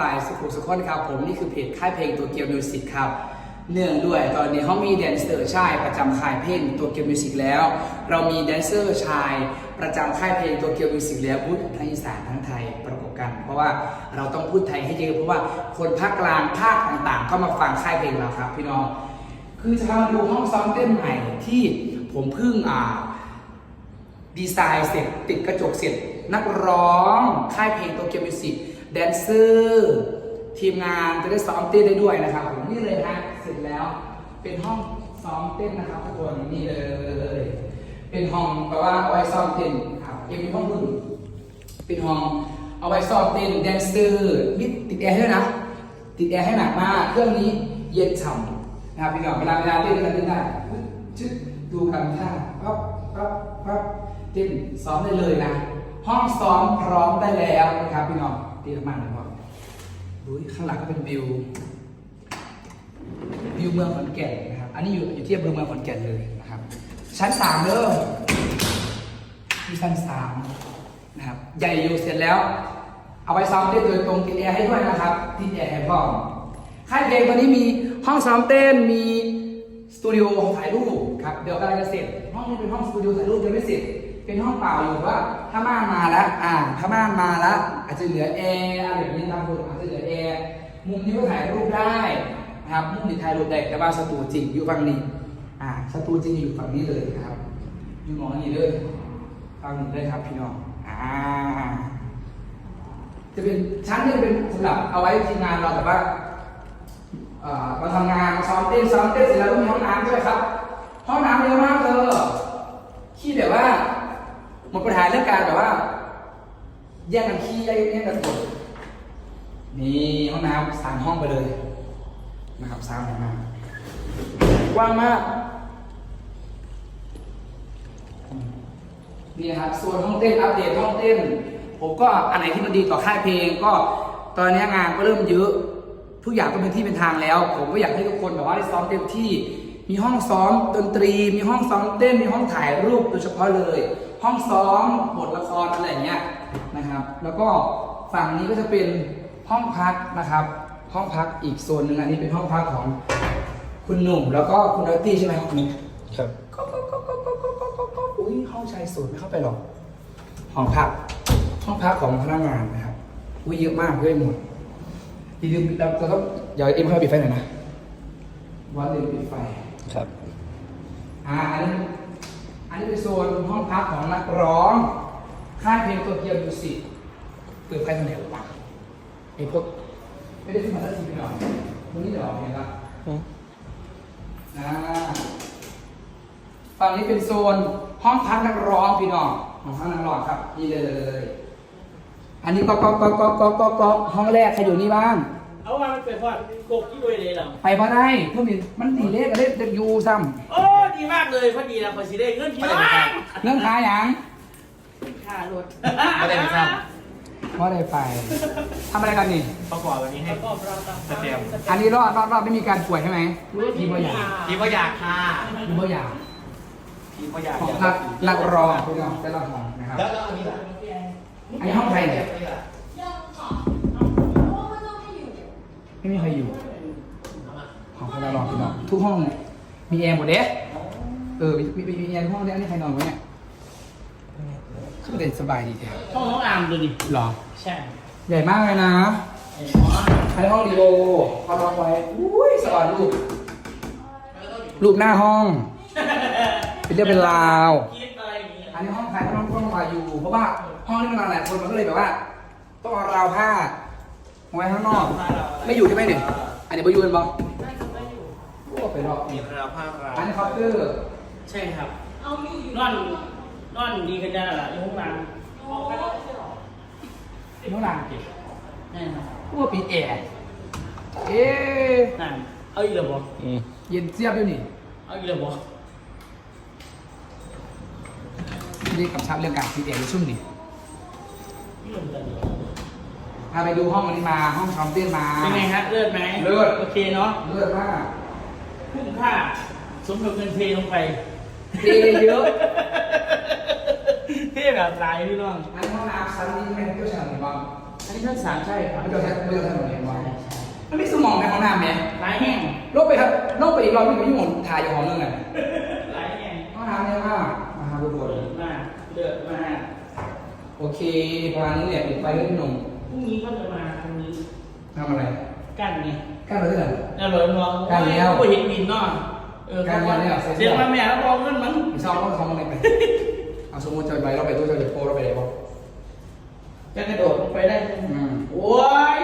ปายสุขุมสุขคนครับ ผมนี่คือเพจค่ายเพลงตัวเกียวมิวสิกครับ เนื่องด้วยตอนนี้เขามีแดนเซอร์ชายประจำค่ายเพลงตัวเกียวมิวสิกแล้ว เรามีแดนเซอร์ชายประจำค่ายเพลงตัวเกียวมิวสิกแล้วพูดทั้งอีสานทั้งไทยประกบกัน เพราะว่าเราต้องพูดไทยให้เยอะเพราะว่าคนภาคกลางภาคต่างๆ ก็มาฟังค่ายเพลงเราครับ พี่น้องคือจะพามาดูห้องซ้อมเต้นใหม่ที่ผมเพิ่งอ่าดีไซน์เสร็จติดกระจกเสร็จนักร้องค่ายเพลงโตเกียวมิวสิก แดนเซอร์ทีมงานจะได้ซ้อมเต้นได้ด้วยนะครับผมนี่เลยฮะเสร็จแล้วเป็นห้องซ้อมเต้นนะครับทุกคนนี่เลย เป็นห้องแปลว่าเอาไว้ซ้อมเต้นครับยังมีห้องรุ่นเป็นห้องเอาไว้ซ้อมเต้นแดนเซอร์มิดติดแอร์ด้วยนะ ติดแอร์ให้หนักมากเครื่องนี้เย็นฉ่ำนะครับพี่น้องเวลาเวลาเต้นกันเต้นได้ชึดดูกันท่าปั๊บปั๊บปั๊บเต้นซ้อมได้เลยนะ ห้องซ้อมพร้อมได้แล้วนะครับพี่น้องดีมากเลยพ่อดูข้างหลังก็เป็นวิววิวเมืองขอนแก่นนะครับ อันนี้อยู่อยู่ที่อำเภอเมืองขอนแก่นเลยนะครับ ชั้นสามเด้อที่ชั้นสามนะครับ ใหญ่อยู่เสร็จแล้ว เอาไปซ้อมเต้นโดยตรงติดแอร์ให้ด้วยนะครับติดแอร์ให้พร้อมค่ายเพลงตอนนี้มีห้องซ้อมเต้นมีสตูดิโอถ่ายรูปครับเดี๋ยวกำลังจะเสร็จห้องนี้เป็นห้องสตูดิโอถ่ายรูปยังไม่เสร็จ เป็นห้องเปล่าอยู่ว่าถ้าม่านมาแล้ว อ่าถ้าม่านมาแล้ว อาจจะเหลือแอร์อะไรแบบนี้ทำคนอาจจะเหลือแอร์มุมนี้ก็ถ่ายรูปได้นะครับมุมนี้ถ่ายรูปได้แต่ว่าสตูจริงอยู่ฝั่งนี้ อ่าสตูจริงอยู่ฝั่งนี้เลยนะครับอยู่มองนี้เลยฝั่งนี้เลยครับพี่น้องอ่าจะเป็นชั้นที่เป็นสำหรับเอาไว้ทีมงานเราแต่ว่าเอ่อมาทำงานมาซ้อมเต้นซ้อมเต้นเสร็จแล้วมีห้องน้ำด้วยครับ ห้องน้ำเยอะมากเธอขี้แบบว่า หมดปัญหาเรื่องการแบบว่า แย่งกันขี้แย่งแย่งกันกดนี่ห้องน้ำสามห้องไปเลย นะครับสามห้องน้ำกว้างมาก นี่นะครับส่วนห้องเต้นอัปเดตห้องเต้น ผมก็อันไหนที่มันดีต่อค่ายเพลง ก็ตอนนี้งานก็เริ่มเยอะทุกอย่างก็เป็นที่เป็นทางแล้ว ผมก็อยากให้ทุกคนแบบว่าได้ซ้อมเต็มที่ มีห้องซ้อมดนตรี มีห้องซ้อมเต้น มีห้องถ่ายรูปโดยเฉพาะเลย ห้องซ้อมบทละครอะไรอย่างเงี้ยนะครับ แล้วก็ฝั่งนี้ก็จะเป็นห้องพักนะครับ ห้องพักอีกโซนหนึ่งอันนี้เป็นห้องพักของคุณหนุ่ม แล้วก็คุณนัตตี้ใช่ไหมห้องนี้ครับก็ก็ก็ก็ก็ก็ก็ก็อุ้ยห้องชายสูตรไม่เข้าไปหรอกห้องพัก ห้องพักของพนักงานนะครับอุ้ยเยอะมากด้วยหมดอย่าลืมเราจะต้องอย่าเอ็มเข้าไปปิดไฟหน่อยนะวันลืมปิดไฟครับอ่าอันนี้อั นนี้เป็นโซนห้องพักของนักร้อง ค่ายเพลงตัวเกียวมิวสิกเปิดไฟตรงไหนวะไอ้พวกไม่ได้ขึ้นมาสักทีไปหน่อยตรงนี้เดี๋ยวออกเห็นปะอ่าฝั่งนี้เป็นโซนห้องพักนักร้องพี่น้องห้องพักนักร้องครับ นี่เลย อันนี้ก็ก็ก็ก็ก็ก็ก็ห้องแรกใครอยู่นี่บ้างเอาว่ามันเป็นเพราะกบที่บริเลยเหรอไปพอได้เพิ่มอีกมันตีเลขกับเลขเด็กยูซ้โอ้ ดีมากเลยพอดีนะพอสิได้เงินพี่น้องำเรื่องค้าอย่างค่ารถไม่ได้ครับว่าได้ไปทำอะไรกันนี่ ประกอบวันนี้ให้ ประกอบเราตามสเต็มอันนี้รอดรอดรอดไม่มีการป่วยใช่ไหมพี่บ่อยากพี่ก็อยากค่ะพี่บ่อยากพี่ก็อยากของพักนักร้องพี่น้องเป็นละห้องนะครับ แล้วแล้วอันนี้ล่ะอันนี้ห้องใครเนี่ยยังค่ะเพราะว่ามันต้องให้อยู่ไม่มีใครอยู่ ของใครนอนพี่น้องทุกห้องมีแอร์หมดเด้ เออมีมีมีแอร์ทุกห้องเด้อันนี้ใครนอนวะเนี่ยคือเด่นสบายดีแท้ห้องน้องอามดูดิ หรอ ใช่ใหญ่มากเลยนะอันนี้ห้องดีโอเขาล็อกไว้อุ้ยสว่างรูปรูปหน้าห้อง เป็นเรื่องเป็นราว คิดอะไรอย่างเงี้ยอันนี้ห้องใครก็ต้องต้องมาอยู่ เพราะว่าห้องนี้มันนอนหลายคนมันก็เลยแบบว่า ต้องเอาราวผ้าไว้ข้างนอก ไม่อยู่ใช่ไหมเนี่ยอันนี้ไปอยู่กันบ้างโอ้ไปรอบมีคราผ้าราอันนี้เคาน์เตอร์ ใช่ครับ เอามีอยู่นอน นอนดีกันจังล่ะอยู่ห้องน้โอ้ยน้องนางเก็บำนี่ครับพวกปีแอร์เอ๊ะนั่นเอาอีกแล้วบ่อืมเย็นเจี๊ยบอยู่นี่เอาอีกแล้วบ่นี่กำชับเรื่องการปีแอร์ในช่วงนี้นี่มันจะดีพาไปดูห้องอันนี้มาห้องซ้อมเต้นมา เป็นไงฮะเลิศไหมเลิศ โอเคเนาะเลือดมาก คุ้มค่าสมกับเงินเทลงไป เดย์เยอะที่แบบหลายพี่น้องอันห้องน้ำชั้นนี่แมงนตัวชั้นไหนบางอันนี้ท่านสามใช่ครัไม่ต้องใช้ไม่ต้องใช้หมดเลยบางมันมีสมองในห้องน้ำไหมหลแห้งลบไปครับลบไปอีกรอบพี่ไปยุ่งถ่ายอยู่ห้องนึงอะหลแห้งห้องน้ำเนี่ยมากมาทุกคนมาเดือดมาโอเคประมาณนี้แหละปิดไฟเรื่องนมพรุ่งนี้ก็จะมาทางนี้ทำอะไรกั้นไงกั้นอะไรกันไหนอร่อยมั้งกั้นแล้วก็เห็นบินนาะ เออกั้นแล้วเนี่ยเสร็จแล้วเสียงมาแม่แล้วมองเงินมันไม่ชอบก็ทำอะไรไปเอาสมมติจะไปเราไปตู้จะไปโพเราไปไหนบ้างจะกระโดดลงไปได้อืมโอ้ย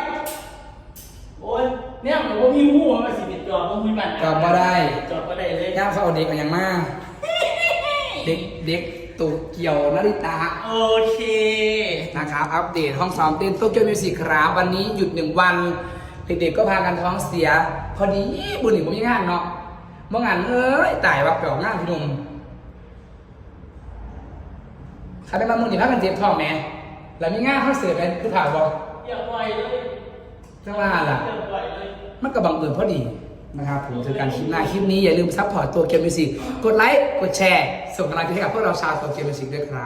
โอ้ยเนี่ยผมว่ามีหูมาสิบิดจอดต้องมีบัตรกลับมาได้จอดมาได้เลยย่างเขาเอาเด็กกันอย่างมากเด็กเด็กตุกเกี่ยวนาริตาโอเคนะครับอัปเดตห้องซ้อมเต้นโตเกียวมิวสิกครับวันนี้หยุดหนึ่งวันเด็กๆก็พากันท้องเสีย พอดีบุญหนิผมมีงานเนาะ เมื่องานเอ้ยตายว่าไปออกงานพี่หนุ่มใครไปมามึงนี่พากันเจ็บท้องแหม่แล้วมีงานคอนเสิร์ตไหมคือถ่ายบอกอย่าปล่อยเลยจังว่าล่ะ อย่าปล่อยเลย มันก็บังเอิญพอดีนะครับผมเจอกันคลิปหน้าคลิปนี้อย่าลืมซัพพอร์ตตัวเกมมิวสิกกดไลค์ กดแชร์ ส่งกำลังใจให้กับพวกเราชาวตัวเกมมิวสิกด้วยครับ